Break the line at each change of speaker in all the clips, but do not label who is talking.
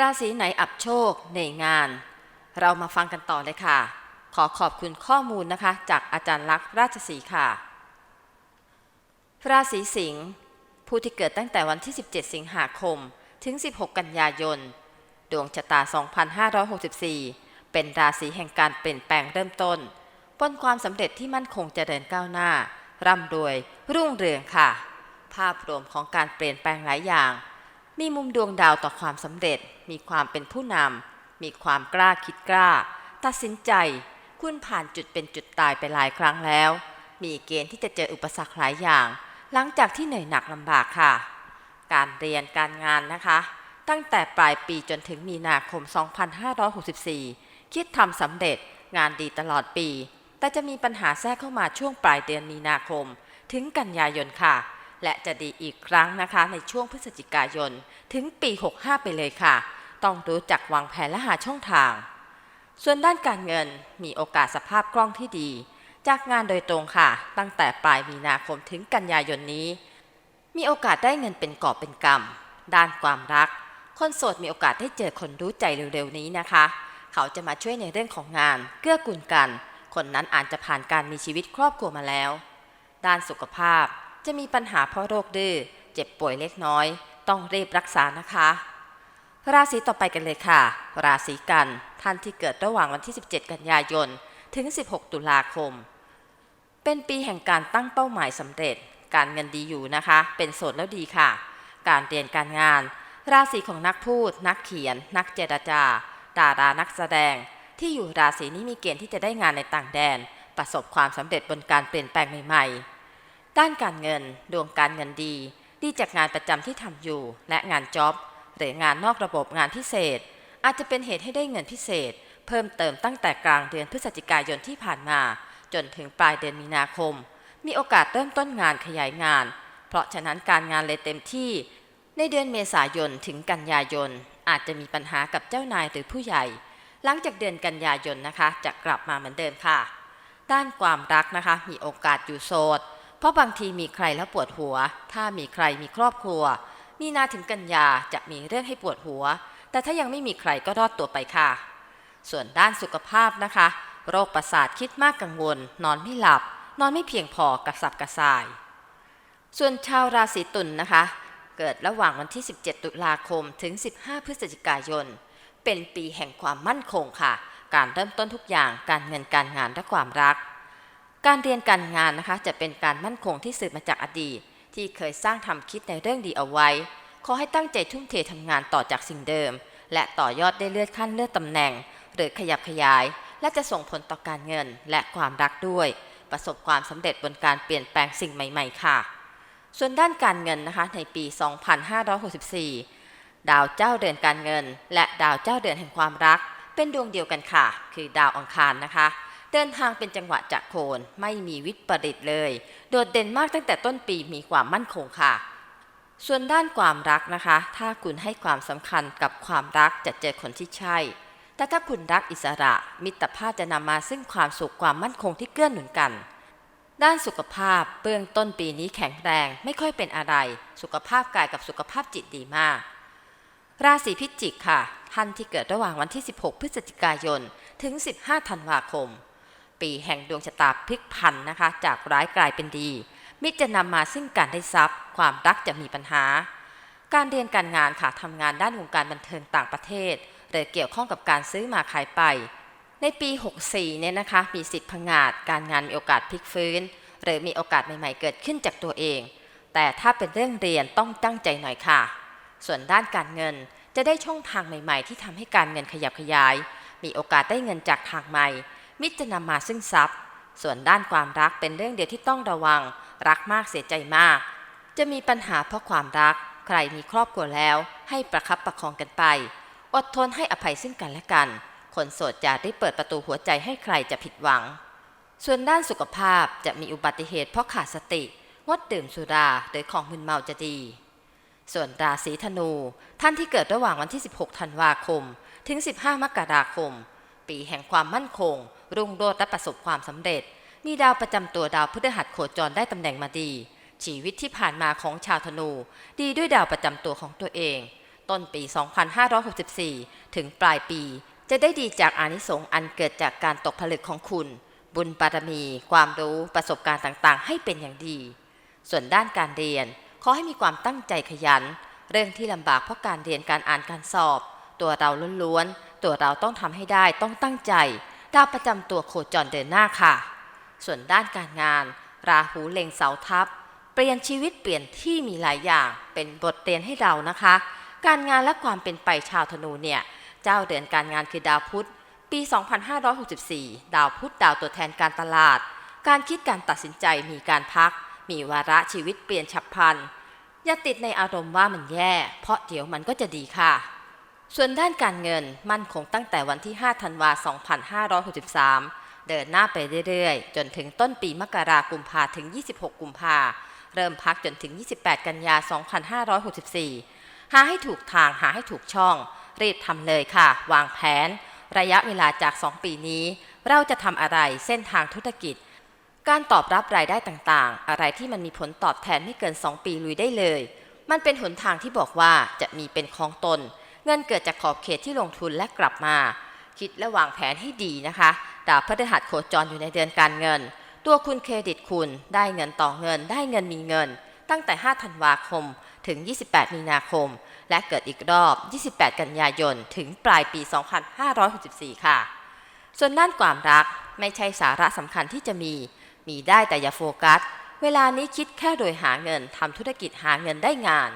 ราศีไหนอับโชคในงาน เรามาฟังกันต่อเลยค่ะ ขอขอบคุณข้อมูลนะคะ จากอาจารย์ลักษณ์ราชสีค่ะ ราศีสิงห์ผู้ที่เกิดตั้งแต่วันที่ 17 สิงหาคม ถึง 16 กันยายน ดวงชะตา 2564 เป็นราศีแห่งการเปลี่ยนแปลงเริ่มต้นบนความสำเร็จที่มั่นคงจเจริญก้าวหน้า ร่ำรวย รุ่งเรืองค่ะ ภาพรวมของการเปลี่ยนแปลงหลายอย่าง มีมุมดวงดาวต่อความสำเร็จ มีความเป็นผู้นำมีความกล้าคิดกล้า ตัดสินใจ คุณผ่านจุดเป็นจุดตายไปหลายครั้งแล้ว มีเกณฑ์ที่จะเจออุปสรรคหลายอย่าง หลังจากที่เหนื่อยหนักลำบากค่ะ การเรียนการงานนะคะ ตั้งแต่ปลายปีจนถึงมีนาคม 2564 คิดทำสำเร็จงานดีตลอดปี แต่จะมีปัญหาแทรกเข้ามาช่วงปลายเดือนมีนาคม ถึงกันยายนค่ะ และจะดีอีกครั้งนะคะในช่วงพฤศจิกายน ถึงปี 65 ไปเลยค่ะ ต้องรู้จักวางแผนและหาช่องทาง ส่วนด้านการเงินมีโอกาสสภาพคล่องที่ดี จากงานโดยตรงค่ะ ตั้งแต่ปลายมีนาคมถึงกันยายนนี้ มีโอกาสได้เงินเป็นกอบเป็นกำด้านความรัก คนโสดมีโอกาสได้เจอคนรู้ใจเร็วๆนี้นะคะ เขาจะมาช่วยในเรื่องของงานเกื้อกูลกัน คนนั้นอาจจะผ่านการมีชีวิตครอบครัวมาแล้ว ด้านสุขภาพจะมีปัญหาเพราะโรคดื้อเจ็บป่วยเล็กน้อย ต้องรีบรักษานะคะ ราศีต่อไปกันเลยค่ะ ราศีกันท่านที่เกิดระหว่างวันที่ 17 กันยายน ถึง 16 ตุลาคม เป็นปีแห่งการตั้งเป้าหมายสำเร็จ การเงินดีอยู่นะคะ เป็นโสดแล้วดีค่ะ การเรียนการงาน ราศีของนักพูด นักเขียน นักเจรจา ดารานักแสดง ที่อยู่ราศีนี้มีเกณฑ์ที่จะได้งานในต่างแดน ประสบความสำเร็จบนการเปลี่ยนแปลงใหม่ๆ ด้านการเงิน ดวงการเงินดี ดีจากงานประจำที่ทำอยู่ และงานจ็อบ หรืองานนอกระบบงานพิเศษ อาจจะเป็นเหตุให้ได้เงินพิเศษ เพิ่มเติมตั้งแต่กลางเดือนพฤศจิกายนที่ผ่านมา จนถึงปลายเดือนมีนาคม มีโอกาสเริ่มต้นงานขยายงาน เพราะฉะนั้นการงานเลยเต็มที่ ในเดือนเมษายนถึงกันยายน อาจจะมีปัญหากับเจ้านายหรือผู้ใหญ่ หลังจากเดือนกันยายนนะคะ จะกลับมาเหมือนเดิมค่ะ ด้านความรักนะคะ มีโอกาสอยู่โสดเพราะบางทีมีใครแล้วปวดหัว ถ้ามีใครมีครอบครัว มีนาถึงกันยาจะมีเรื่องให้ปวดหัว แต่ถ้ายังไม่มีใครก็รอดตัวไปค่ะ ส่วนด้านสุขภาพนะคะ โรคประสาทคิดมากกังวล นอนไม่หลับ นอนไม่เพียงพอกระสับกระส่าย ส่วนชาวราศีตุลนนะคะ เกิดระหว่างวันที่ 17 ตุลาคมถึง 15 พฤศจิกายน เป็นปีแห่งความมั่นคงค่ะ การเริ่มต้นทุกอย่างการเงินการงานและความรัก การเรียนการงานนะคะจะเป็นการมั่นคงที่สืบมาจากอดีต ที่เคยสร้างทำคิดในเรื่องดีเอาไว้ ขอให้ตั้งใจทุ่มเททำงานต่อจากสิ่งเดิม และต่อยอดได้เลื่อนขั้นเลื่อนตำแหน่ง หรือขยับขยาย และจะส่งผลต่อการเงินและความรักด้วย ประสบความสำเร็จบนการเปลี่ยนแปลงสิ่งใหม่ๆ ค่ะ ส่วนด้านการเงินนะคะในปี 2564 ดาวเจ้าเดือนการเงิน และดาวเจ้าเดือนแห่งความรัก เป็นดวงเดียวกันค่ะ คือดาวอังคารนะคะ เดินทางเป็นจังหวะจากโคนไม่มีวิปริตเลย โดดเด่นมากตั้งแต่ต้นปีมีความมั่นคงค่ะ ส่วนด้านความรักนะคะ ถ้าคุณให้ความสำคัญกับความรักจะเจอคนที่ใช่ แต่ถ้าคุณรักอิสระ มิตรภาพจะนำมาซึ่งความสุขความมั่นคงที่เกื้อหนุนกัน ด้านสุขภาพเบื้องต้นปีนี้แข็งแรงไม่ค่อยเป็นอะไร สุขภาพกายกับสุขภาพจิตดีมากราศีพิจิกค่ะ ท่านที่เกิดระหว่างวันที่ 16 พฤศจิกายน ถึง 15 ธันวาคม ปีแห่งดวงชะตาพลิกผันนะคะ จากร้ายกลายเป็นดี มิจะนำมาซึ่งการได้ทรัพย์ ความรักจะมีปัญหา การเรียนการงานค่ะทำงานด้านวงการบันเทิงต่างประเทศหรือเกี่ยวข้องกับการซื้อมาขายไป ในปี 64 เนี่ยนะคะ มีสิทธิ์พังงาดการงานมีโอกาสพลิกฟื้น หรือมีโอกาสใหม่ๆเกิดขึ้นจากตัวเอง แต่ถ้าเป็นเรื่องเรียนต้องตั้งใจหน่อยค่ะ ส่วนด้านการเงินจะได้ช่องทางใหม่ ๆ ที่ทำให้การเงินขยับขยาย มีโอกาสได้เงินจากทางใหม่ มิตรจะนำมาซึ่งทรัพย์ ส่วนด้านความรักเป็นเรื่องเดียวที่ต้องระวัง รักมากเสียใจมาก จะมีปัญหาเพราะความรัก ใครมีครอบครัวแล้ว ให้ประคับประคองกันไป อดทนให้อภัยซึ่งกันและกัน คนโสดจะได้เปิดประตูหัวใจให้ใครจะผิดหวัง ส่วนด้านสุขภาพจะมีอุบัติเหตุเพราะขาดสติงดดื่มสุราหรือของมึนเมาจะดี ส่วนราศีธนู ท่านที่เกิดระหว่างวันที่ 16 ธันวาคม ถึง 15 มกราคม ปีแห่งความมั่นคง รุ่งโรจน์และประสบความสำเร็จ มีดาวประจำตัวดาวพฤหัสโคจรได้ตำแหน่งมาดี ชีวิตที่ผ่านมาของชาวธนู ดีด้วยดาวประจำตัวของตัวเอง ต้นปี 2564 ถึงปลายปี จะได้ดีจากอานิสงส์อันเกิดจากการตกผลึกของคุณ บุญบารมี ความรู้ประสบการณ์ต่างๆ ให้เป็นอย่างดี ส่วนด้านการเรียนขอให้มีความตั้งใจขยัน เรื่องที่ลำบากเพราะการเรียนการอ่านการสอบ ตัวเราล้วนๆ ตัวเราต้องทำให้ได้ต้องตั้งใจ ดาวประจำตัวโคจรเดินหน้าค่ะ ส่วนด้านการงาน ราหูเล็งเสาทับ เปลี่ยนชีวิตเปลี่ยนที่มีหลายอย่าง เป็นบทเรียนให้เรานะคะ การงานและความเป็นไปชาวธนูเนี่ย เจ้าเดือนการงานคือดาวพุธ ปี 2564 ดาวพุธดาวตัวแทนการตลาด การคิดการตัดสินใจมีการพัก มีวาระชีวิตเปลี่ยนฉับพลันอย่าติดในอารมณ์ว่ามันแย่ เพราะเดี๋ยวมันก็จะดีค่ะ ส่วนด้านการเงินมั่นคงตั้งแต่วันที่ 5 ธันวา 2563 เดินหน้าไปเรื่อยๆ จนถึงต้นปีมกรากุมภาถึง 26 กุมภาเริ่มพักจนถึง 28 กันยา 2564 หาให้ถูกทางหาให้ถูกช่อง รีบทำเลยค่ะ วางแผน ระยะเวลาจาก 2 ปีนี้ เราจะทำอะไรเส้นทางธุรกิจ การตอบรับรายได้ต่างๆ อะไรที่มันมีผลตอบแทนไม่เกิน 2 ปีลุยได้เลย มันเป็นหนทางที่บอกว่าจะมีเป็นของตน เงินเกิดจากขอบเขตที่ลงทุนและกลับมา คิดและวางแผนให้ดีนะคะดาวพฤหัสโคจรอยู่ในเดือนการเงิน ตัวคุณเครดิตคุณได้เงินต่อเงิน ได้เงินมีเงิน ตั้งแต่ 5 ธันวาคม ถึง 28 มีนาคม และเกิดอีกรอบ 28 กันยายน ถึงปลายปี 2564 ค่ะ ส่วนด้านความรักไม่ใช่สาระสำคัญที่จะมี มีได้แต่อย่าโฟกัส เวลานี้คิดแค่โดยหาเงินทำธุรกิจหาเงินได้งาน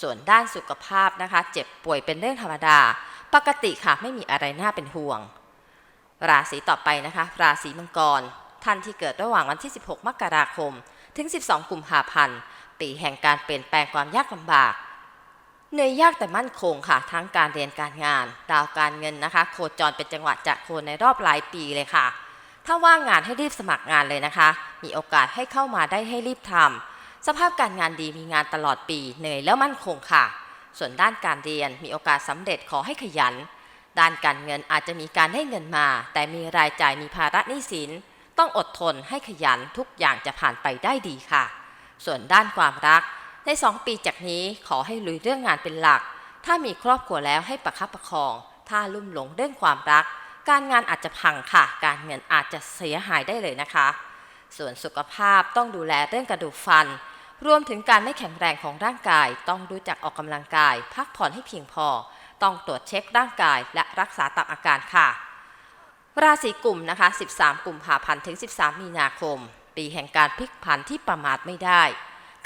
ส่วนด้านสุขภาพนะคะ เจ็บป่วยเป็นเรื่องธรรมดา ปกติค่ะไม่มีอะไรน่าเป็นห่วง ราศีต่อไปนะคะ ราศีมังกร ท่านที่เกิดระหว่างวันที่ 16 มกราคม ถึง 12 กุมภาพันธ์ปีแห่งการเปลี่ยนแปลงความยากลำบากเหนื่อยยากแต่มั่นคงค่ะ ทั้งการเรียนการงาน ดาวการเงินนะคะ โคจรเป็นจังหวะจะโคในรอบหลายปีเลยค่ะ ถ้าว่างงานให้รีบสมัครงานเลยนะคะ มีโอกาสให้เข้ามาได้ให้รีบทำ สภาพการงานดีมีงานตลอดปีเหนื่อยแล้วมั่นคงค่ะ ส่วนด้านการเรียนมีโอกาสสำเร็จขอให้ขยัน ด้านการเงินอาจจะมีการให้เงินมา แต่มีรายจ่ายมีภาระหนี้สิน ต้องอดทนให้ขยันทุกอย่างจะผ่านไปได้ดีค่ะ ส่วนด้านความรัก ใน 2 ปีจากนี้ขอให้ลุยเรื่องงานเป็นหลัก ถ้ามีครอบครัวแล้วให้ประคับประคอง ถ้าลุ่มหลงเรื่องความรัก การงานอาจจะพังค่ะ การเงินอาจจะเสียหายได้เลยนะคะ ส่วนสุขภาพต้องดูแลเรื่องกระดูกฟัน รวมถึงการไม่แข็งแรงของร่างกาย ต้องรู้จักออกกำลังกาย พักผ่อนให้เพียงพอ ต้องตรวจเช็คร่างกายและรักษาตามอาการค่ะ ราศีกลุ่มนะคะ 13 กลุ่มภาพันธ์ถึง 13 มีนาคม ปีแห่งการพลิกผันที่ประมาทไม่ได้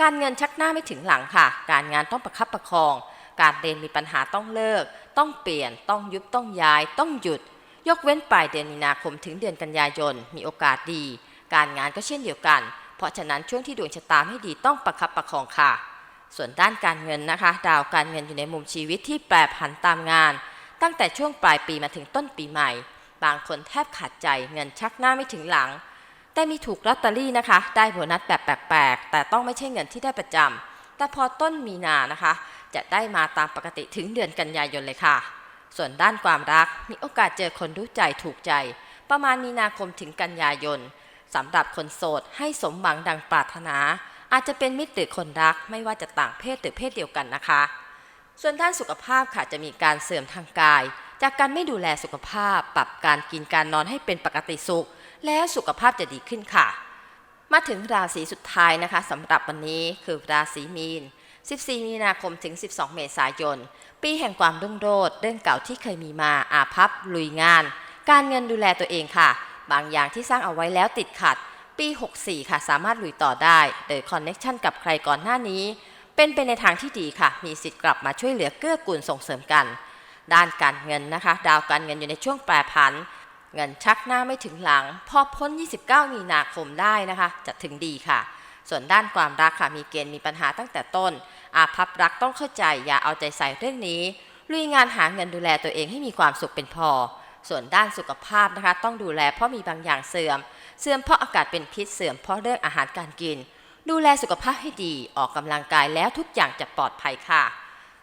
การเงินชักหน้าไม่ถึงหลังค่ะ การงานต้องประคับประคอง การเรียนมีปัญหาต้องเลิก ต้องเปลี่ยน ต้องยุบต้องย้าย ต้องหยุด ยกเว้นปลายเดือนมีนาคมถึงเดือนกันยายนมีโอกาสดี การงานก็เช่นเดียวกัน เพราะฉะนั้นช่วงที่ดวงชะตาไม่ดีต้องประคับประคองค่ะ ส่วนด้านการเงินนะคะ ดาวการเงินอยู่ในมุมชีวิตที่แปรผันตามงาน ตั้งแต่ช่วงปลายปีมาถึงต้นปีใหม่ บางคนแทบขาดใจเงินชักหน้าไม่ถึงหลัง แต่มีถูกลอตเตอรี่นะคะ ได้โบนัสแบบแปลกๆ แต่ต้องไม่ใช่เงินที่ได้ประจำแต่พอต้นมีนานะคะ จะได้มาตามปกติถึงเดือนกันยายนเลยค่ะ ส่วนด้านความรักมีโอกาสเจอคนรู้ใจถูกใจ ประมาณมีนาคมถึงกันยายน สำหรับคนโสดให้สมหวังดังปรารถนา อาจจะเป็นมิตรหรือคนรักไม่ว่าจะต่างเพศหรือเพศเดียวกันนะคะ ส่วนด้านสุขภาพค่ะจะมีการเสื่อมทางกาย จากการไม่ดูแลสุขภาพ ปรับการกินการนอนให้เป็นปกติสุข แล้วสุขภาพจะดีขึ้นค่ะ มาถึงราศีสุดท้ายนะคะสำหรับวันนี้คือราศีมีน 14 มีนาคมถึง 12 เมษายน ปีแห่งความรุ่งโรจน์เรื่องเก่าที่เคยมีมาอาพับลุยงาน การเงินดูแลตัวเองค่ะ บางอย่างที่สร้างเอาไว้แล้วติดขัด ปี 64 ค่ะ สามารถลุยต่อได้ โดยคอนเน็ชันกับใครก่อนหน้านี้ เป็นไปในทางที่ดีค่ะ มีสิทธิ์กลับมาช่วยเหลือเกื้อกูลส่งเสริมกัน ด้านการเงินนะคะ ดาวการเงินอยู่ในช่วงแปรผัน เงินชักหน้าไม่ถึงหลัง พอพ้น 29 มีนาคมได้นะคะ จะถึงดีค่ะ ส่วนด้านความรักค่ะ มีเกณฑ์มีปัญหาตั้งแต่ต้น อาภัพรักต้องเข้าใจ อย่าเอาใจใส่เรื่องนี้ ลุยงานหาเงินดูแลตัวเองให้มีความสุขเป็นพอ ส่วนด้านสุขภาพนะคะ ต้องดูแลเพราะมีบางอย่างเสื่อม เสื่อมเพราะอากาศเป็นพิษเสื่อมเพราะเรื่องอาหารการกิน ดูแลสุขภาพให้ดีออกกำลังกายแล้วทุกอย่างจะปลอดภัยค่ะ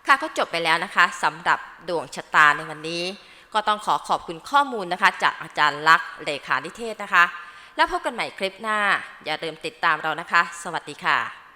ค่ะก็จบไปแล้วนะคะสำหรับดวงชะตาในวันนี้ ก็ต้องขอขอบคุณข้อมูลนะคะ จากอาจารย์ลักษ์เลขานิเทศนะคะ แล้วพบกันใหม่คลิปหน้า อย่าลืมติดตามเรานะคะ สวัสดีค่ะ